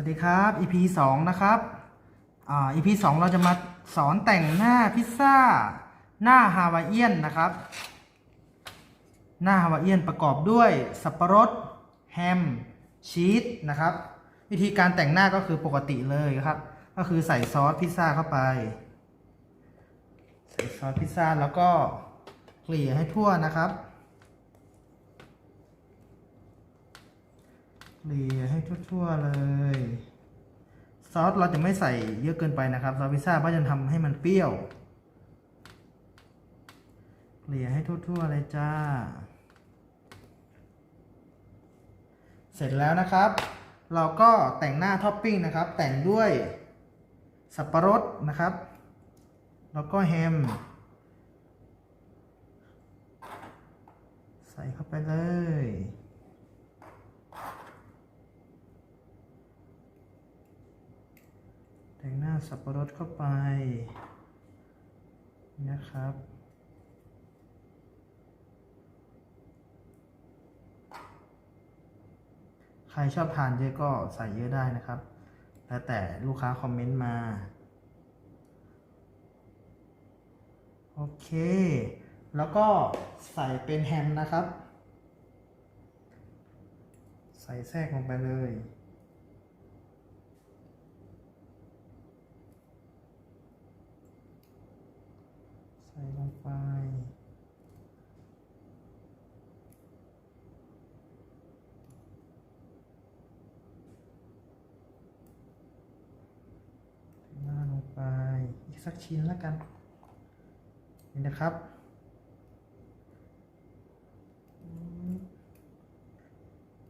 วัสดีครับ EP 2 นะครับ อ่า EP 2 เราจะมาสอนแต่งหน้าพิซซ่า หน้าฮาวายเอียนนะครับ หน้าฮาวายเอียนประกอบด้วยสับปะรด แฮม ชีสนะครับ วิธีการแต่งหน้าก็คือปกติเลยครับ ก็คือใส่ซอสพิซซ่าเข้าไป ใส่ซอสพิซซ่าแล้วก็เกลี่ยให้ทั่วนะครับ เกลี่ย ให้ทั่วๆเลย ซอสเราจะไม่ใส่เยอะเกินไปนะครับซอสพิซซ่าเพราะจะทำให้มันเปรี้ยวเกลี่ยให้ทั่วๆเลยจ้า เสร็จแล้วนะครับ เราก็แต่งหน้าท็อปปิ้งนะครับ แต่งด้วยสับปะรดนะครับ แล้วก็แฮม ใส่เข้าไปเลย แต่งหน้า สับปะรดเข้าไปนะครับ ใครชอบทานเยอะก็ใส่เยอะได้นะครับ แล้วแต่ลูกค้าคอมเมนต์มา โอเค แล้วก็ใส่เป็นแฮมนะครับ ใส่แทรกลงไปเลย ใส่ลงไปหน้าลงไป อีกสักชิ้นแล้วกัน นี่นะครับ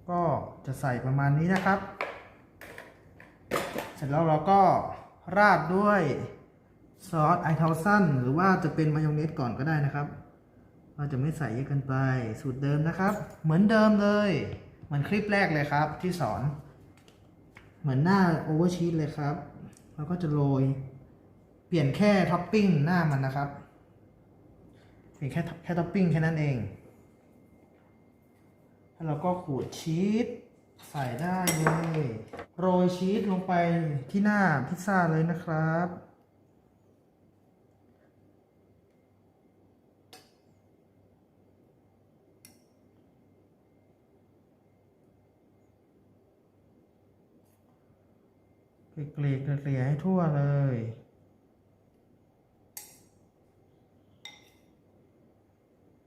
ก็จะใส่ประมาณนี้นะครับ เสร็จแล้วเราก็ราดด้วย ซอสไอทาวซันหรือว่าจะเป็นมายองเนสก่อนก็ได้นะครับ เราจะไม่ใส่เยอะเกินไปสูตรเดิมนะครับ เหมือนเดิมเลย เหมือนคลิปแรกเลยครับที่สอน เหมือนหน้าโอเวอร์ชีสเลยครับเราก็จะโรย เปลี่ยนแค่ท็อปปิ้งหน้ามันนะครับ เปลี่ยนแค่แค่ท็อปปิ้งแค่นั้นเองแล้วเราก็ขูดชีสใส่ได้เลย โรยชีสลงไปที่หน้าพิซซ่าเลยนะครับ เกลี่ยๆเกลี่ยให้ทั่วเลย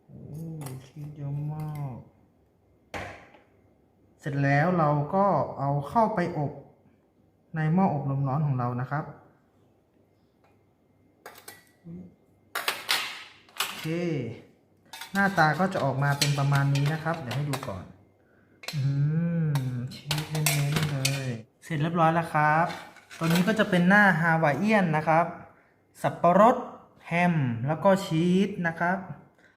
โอ้ชีสเยอะมาก เสร็จแล้วเราก็เอาเข้าไปอบในหม้ออบลมร้อนของเรานะครับ โอเค หน้าตาก็จะออกมาเป็นประมาณนี้นะครับ เดี๋ยวให้ดูก่อน อืมชีสเน้นเลยเส ร็จเรียบร้อยแล้วครับ ตัวนี้ก็จะเป็นหน้าฮาวายเอียนนะครับ สับปะรดแฮม แล้วก็ชีสนะครับ